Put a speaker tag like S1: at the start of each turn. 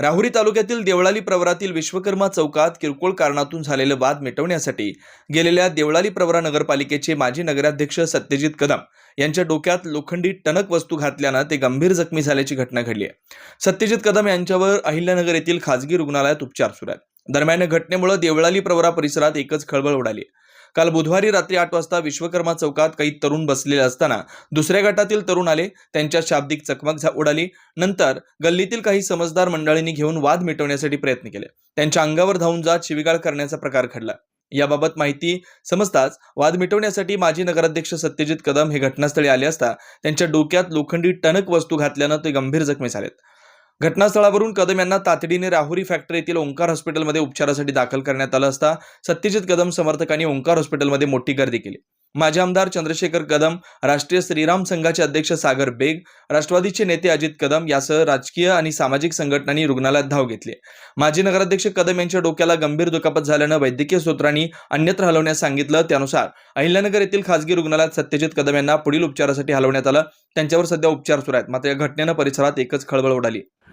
S1: राहुरी तालुक्यातील देवळाली प्रवरातील विश्वकर्मा चौकात किरकोळ कारणातून झालेले वाद मिटवण्यासाठी गेलेल्या देवळाली प्रवरा नगरपालिकेचे माजी नगराध्यक्ष सत्यजित कदम यांच्या डोक्यात लोखंडी टणक वस्तू घातल्यानं ते गंभीर जखमी झाल्याची घटना घडली आहे. सत्यजित कदम यांच्यावर अहिल्यानगर येथील खासगी रुग्णालयात उपचार सुरू आहेत. दरम्यान या घटनेमुळे देवळाली प्रवरा परिसरात एकच खळबळ उडाली काल बुधवारी रात्री आठ वाजता विश्वकर्मा चौकात काही तरुण बसलेले असताना दुसऱ्या गटातील तरुण आले त्यांच्या शाब्दिक चकमक उडाली. नंतर गल्लीतील काही समजदार मंडळींनी घेऊन वाद मिटवण्यासाठी प्रयत्न केले. त्यांच्या अंगावर धावून जात शिवीगाळ करण्याचा प्रकार घडला. याबाबत माहिती समजताच वाद मिटवण्यासाठी माजी नगराध्यक्ष सत्यजित कदम हे घटनास्थळी आले असता त्यांच्या डोक्यात लोखंडी टणक वस्तू घातल्यानं ते गंभीर जखमी झालेत. घटनास्थळावरून कदम यांना तातडीने राहुरी फॅक्टरी येथील ओंकार हॉस्पिटलमध्ये उपचारासाठी दाखल करण्यात आलं असता सत्यजित कदम समर्थकांनी ओंकार हॉस्पिटलमध्ये मोठी गर्दी केली. माजी आमदार चंद्रशेखर कदम राष्ट्रीय श्रीराम संघाचे अध्यक्ष सागर बेग राष्ट्रवादीचे नेते अजित कदम यासह राजकीय आणि सामाजिक संघटनांनी रुग्णालयात धाव घेतली. माजी नगराध्यक्ष कदम यांच्या डोक्याला गंभीर दुखापत झाल्यानं वैद्यकीय सूत्रांनी अन्यत्र हलवण्यास सांगितलं. त्यानुसार अहिल्यानगर येथील खासगी रुग्णालयात सत्यजित कदम यांना पुढील उपचारासाठी हलवण्यात आलं. त्यांच्यावर सध्या उपचार सुरू आहेत. मात्र या घटनेनं परिसरात एकच खळबळ उडाली.